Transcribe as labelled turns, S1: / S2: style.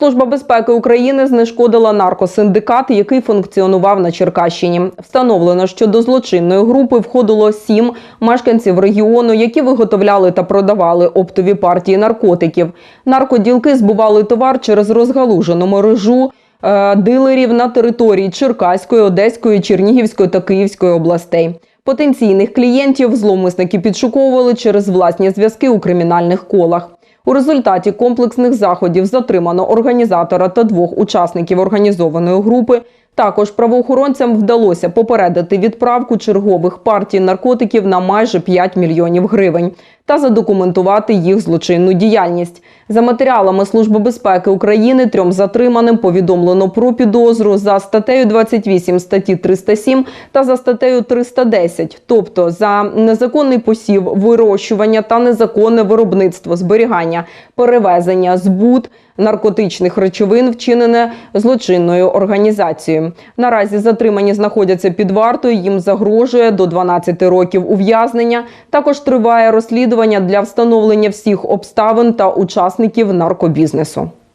S1: Служба безпеки України знешкодила наркосиндикат, який функціонував на Черкащині. Встановлено, що до злочинної групи входило сім мешканців регіону, які виготовляли та продавали оптові партії наркотиків. Наркоділки збували товар через розгалужену мережу е, дилерів на території Черкаської, Одеської, Чернігівської та Київської областей. Потенційних клієнтів зловмисники підшуковували через власні зв'язки у кримінальних колах. У результаті комплексних заходів затримано організатора та двох учасників організованої групи. Також правоохоронцям вдалося попередити відправку чергових партій наркотиків на майже 5 мільйонів гривень та задокументувати їх злочинну діяльність. За матеріалами Служби безпеки України трьом затриманим повідомлено про підозру за статтею 28 статті 307 та за статтею 310, тобто за незаконний посів, вирощування та незаконне виробництво, зберігання, перевезення, збут наркотичних речовин, вчинене злочинною організацією. Наразі затримані знаходяться під вартою. Їм загрожує до 12 років ув'язнення. Також триває розслідування для встановлення всіх обставин та учасників наркобізнесу.